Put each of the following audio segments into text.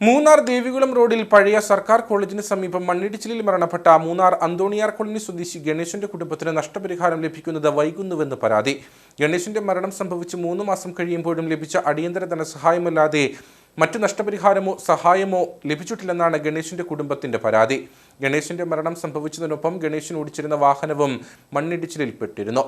മൂന്നാർ ദേവികുളം റോഡിൽ പഴയ സർക്കാർ കോളേജിന് സമീപം മണ്ണിടിച്ചിലിൽ മരണപ്പെട്ട മൂന്നാർ അന്തോണിയാർ കോളനി സ്വദേശി ഗണേശന്റെ കുടുംബത്തിന് നഷ്ടപരിഹാരം ലഭിക്കുന്നത് വൈകുന്നുവെന്ന് പരാതി. ഗണേശന്റെ മരണം സംഭവിച്ച് മൂന്ന് മാസം കഴിയുമ്പോഴും ലഭിച്ച അടിയന്തര ധനസഹായമല്ലാതെ മറ്റു നഷ്ടപരിഹാരമോ സഹായമോ ലഭിച്ചിട്ടില്ലെന്നാണ് ഗണേശന്റെ കുടുംബത്തിന്റെ പരാതി. ഗണേശന്റെ മരണം സംഭവിച്ചതിനൊപ്പം ഗണേശൻ ഓടിച്ചിരുന്ന വാഹനവും മണ്ണിടിച്ചിലിൽപ്പെട്ടിരുന്നു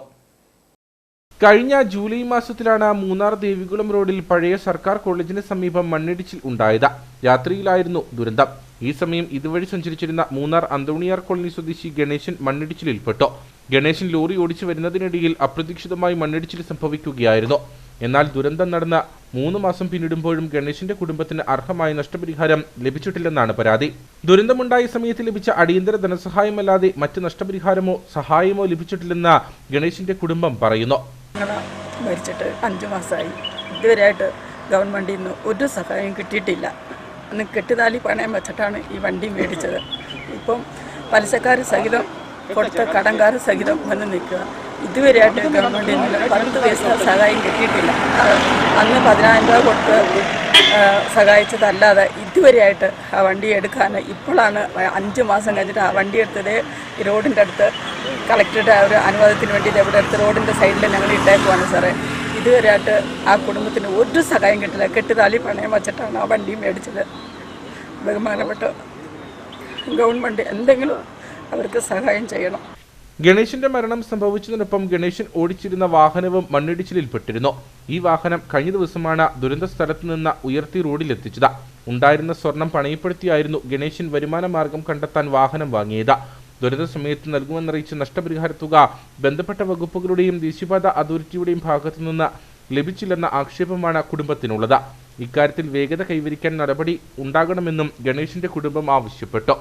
കഴിഞ്ഞ ജൂലൈ മാസത്തിലാണ് മൂന്നാർ ദേവികുളം റോഡിൽ പഴയ സർക്കാർ കോളേജിന് സമീപം മണ്ണിടിച്ചിൽ ഉണ്ടായത്. രാത്രിയിലായിരുന്നു ദുരന്തം. ഈ സമയം ഇതുവഴി സഞ്ചരിച്ചിരുന്ന മൂന്നാർ അന്തോണിയാർ കോളനി സ്വദേശി ഗണേശൻ മണ്ണിടിച്ചിലിൽപ്പെട്ടു. ഗണേശൻ ലോറി ഓടിച്ചു വരുന്നതിനിടയിൽ അപ്രതീക്ഷിതമായി മണ്ണിടിച്ചിൽ സംഭവിക്കുകയായിരുന്നു. എന്നാൽ ദുരന്തം നടന്ന മൂന്ന് മാസം പിന്നിടുമ്പോഴും ഗണേശിന്റെ കുടുംബത്തിന് അർഹമായ നഷ്ടപരിഹാരം ലഭിച്ചിട്ടില്ലെന്നാണ് പരാതി. ദുരന്തമുണ്ടായ സമയത്ത് ലഭിച്ച അടിയന്തര ധനസഹായമല്ലാതെ മറ്റ് നഷ്ടപരിഹാരമോ സഹായമോ ലഭിച്ചിട്ടില്ലെന്ന് ഗണേശിന്റെ കുടുംബം പറയുന്നു. മരിച്ചിട്ട് അഞ്ച് മാസമായി. ഇതുവരെയായിട്ട് ഗവൺമെന്റിൽ നിന്ന് ഒരു സഹായം കിട്ടിയിട്ടില്ല. അന്ന് കെട്ടുതാലി പണയം വെച്ചിട്ടാണ് ഈ വണ്ടി മേടിച്ചത്. ഇപ്പം പലിശക്കാർ സഹിതം കൊടുത്ത കടങ്കാർ സഹിതം വന്ന് നിൽക്കുക. ഇതുവരെയായിട്ട് ഗവൺമെന്റിൽ നിന്ന് പത്ത് പൈസ സഹായം കിട്ടിയിട്ടില്ല. അന്ന് പതിനായിരം രൂപ കൊടുത്ത് സഹായിച്ചതല്ലാതെ ഇതുവരെയായിട്ട് ആ വണ്ടി എടുക്കാൻ ഇപ്പോഴാണ് അഞ്ച് മാസം കഴിഞ്ഞിട്ട് ആ വണ്ടി എടുത്തത്. റോഡിന്റെ അടുത്ത് കളക്ടറുടെ ഒരു അനുവാദത്തിന് വേണ്ടി ഇത് ഇവിടെ അടുത്ത് റോഡിന്റെ സൈഡിൽ ഞങ്ങൾ ഇട്ടേക്കുവാണ് സാറേ. ഇതുവരെയായിട്ട് ആ കുടുംബത്തിന് ഒരു സഹായം കിട്ടില്ല. കെട്ടുതാലി പണയം വച്ചിട്ടാണ് ആ വണ്ടി മേടിച്ചത്. ബഹുമാനപ്പെട്ട ഗവൺമെന്റ് എന്തെങ്കിലും അവർക്ക് സഹായം ചെയ്യണം. ഗണേശന്റെ മരണം സംഭവിച്ചതിനൊപ്പം ഗണേശൻ ഓടിച്ചിരുന്ന വാഹനവും മണ്ണിടിച്ചിലിൽപ്പെട്ടിരുന്നു. ഈ വാഹനം കഴിഞ്ഞ ദിവസമാണ് ദുരന്ത സ്ഥലത്ത് നിന്ന് ഉയർത്തി റോഡിലെത്തിച്ചത്. ഉണ്ടായിരുന്ന സ്വർണം പണയപ്പെടുത്തിയായിരുന്നു ഗണേശൻ വരുമാന മാർഗം കണ്ടെത്താൻ വാഹനം വാങ്ങിയത്. ദുരന്ത സമയത്ത് നൽകുമെന്നറിയിച്ച നഷ്ടപരിഹാര തുക ബന്ധപ്പെട്ട വകുപ്പുകളുടെയും ദേശീയപാത അതോറിറ്റിയുടെയും ഭാഗത്തു നിന്ന് ലഭിച്ചില്ലെന്ന ആക്ഷേപമാണ് കുടുംബത്തിനുള്ളത്. ഇക്കാര്യത്തിൽ വേഗത കൈവരിക്കാൻ നടപടി ഉണ്ടാകണമെന്നും ഗണേശിന്റെ കുടുംബം ആവശ്യപ്പെട്ടു.